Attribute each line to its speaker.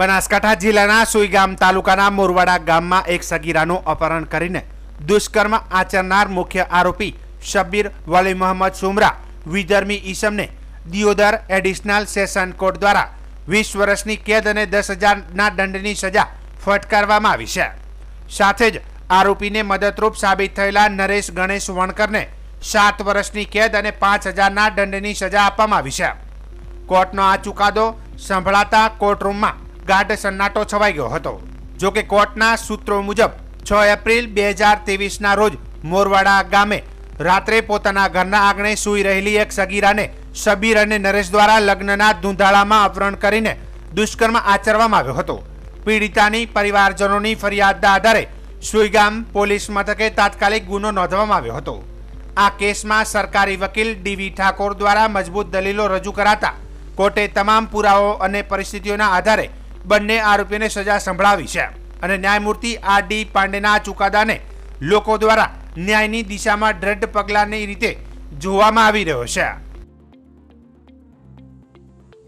Speaker 1: બનાસકાંઠા જિલ્લાના સુઈગામ તાલુકાના મોરવાડા ગામમાં એક સગીરાનું અપહરણ કરીને દુષ્કર્મ આચરનાર મુખ્ય આરોપી શબ્બીર વલી મોહમ્મદ સુમરા, વિધર્મી ઈસમને દિયોદર એડિશનલ સેશન કોર્ટ દ્વારા વીસ વર્ષની કેદ અને દસ હજારના દંડની સજા ફટકારવામાં આવી છે. સાથે જ આરોપીને મદદરૂપ સાબિત થયેલા નરેશ ગણેશ વણકરને સાત વર્ષની કેદ અને પાંચ હજારના દંડની સજા આપવામાં આવી છે. કોર્ટનો આ ચુકાદો સંભળાતા કોર્ટરૂમમાં ગાઢ સન્નાટો છવાઈ ગયો હતો. જો કે કોર્ટના સૂત્રો મુજબ છ એપ્રિલ બે હજાર ત્રેવીસના રોજ મોરવાડા ગામે રાત્રે પોતાના ઘરના આંગણે સૂઈ રહેલી એક સગીરાને શબીર અને નરેશ દ્વારા લગ્નના ધૂંધાળામાં અપહરણ કરીને દુષ્કર્મ આચરવામાં આવ્યો હતો. પીડિતાની પરિવારજનોની ફરિયાદના આધારે સુઈગામ પોલીસ મથકે તાત્કાલિક ગુનો નોંધવામાં આવ્યો હતો. આ કેસમાં સરકારી વકીલ ડીવી ઠાકોર દ્વારા મજબૂત દલીલો રજૂ કરાતા કોર્ટે તમામ પુરાવો અને પરિસ્થિતિઓના આધારે બંને આરોપીઓને સજા સંભળાવી છે. અને ન્યાયમૂર્તિ આર ડી પાંડેના ચુકાદાને લોકો દ્વારા ન્યાયની દિશામાં દ્રઢ પગલાંની રીતે જોવામાં આવી રહ્યો છે.